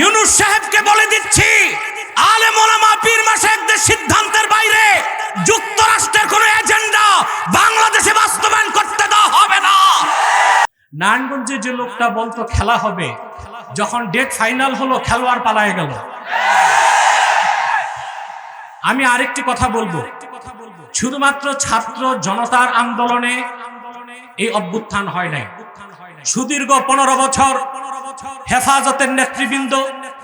ইউনুস সাহেবকে বলে দিচ্ছি আলে মোলামা পীর মাসায়েকদের সিদ্ধান্তের বাইরে যুক্তরাষ্ট্রের কোনো এজেন্ডা বাংলাদেশে বাস্তবায়ন করতে দেওয়া হবে না। নারায়ণগঞ্জে যে লোকটা বলতো খেলা হবে, যখন ডেট ফাইনাল হলো খেলোয়াড় পালায় গেল। আমি আরেকটি কথা বলব। শুধুমাত্র ছাত্র জনতার আন্দোলনে এই অভ্যুত্থান হয় নাই। সুদীর্ঘ পনেরো বছর হেফাজতের নেতৃবৃন্দ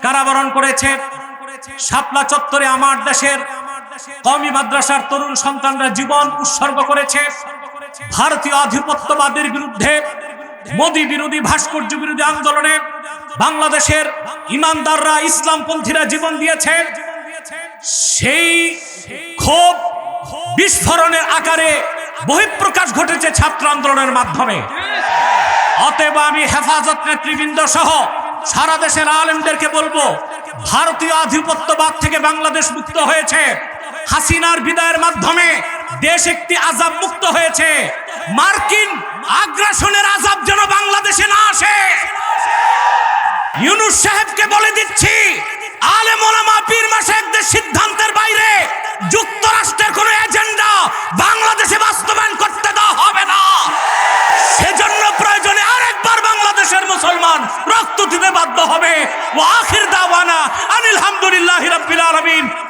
কারাবরণ করেছে। শাপলা চত্বরে আমার দেশের কমি মাদ্রাসার তরুণ সন্তানরা জীবন উৎসর্গ করেছে। ভারতীয় আধিপত্যবাদের বিরুদ্ধে মোদী বিরোধী, ভাস্কর্য বিরোধী আন্দোলনে বাংলাদেশের ইমানদাররা ইসলামপন্থীরা জীবন দিয়েছে। সেই ক্ষোভ বিস্ফোরণের আকারে বহিঃপ্রকাশ ঘটেছে ছাত্র আন্দোলনের মাধ্যমে। অতএব আমি হেফাজত নেতৃবৃন্দ সহ সারা দেশের আলেমদেরকে বলব, ভারতীয় আধিপত্যবাদ থেকে বাংলাদেশ মুক্ত হয়েছে। হাসিনার বিদায়ের মাধ্যমে দেশ একটি আজাব মুক্ত হয়েছে। মার্কিন আগ্রাসনের আজাব যেন বাংলাদেশে না আসে। ইউনুস সাহেবকে বলে দিচ্ছি মুসলমান রক্ত দিতে বাধ্য হবে। ও আখির দাওয়ানা আনিল হামদুলিল্লাহি আলমিন আলামিন।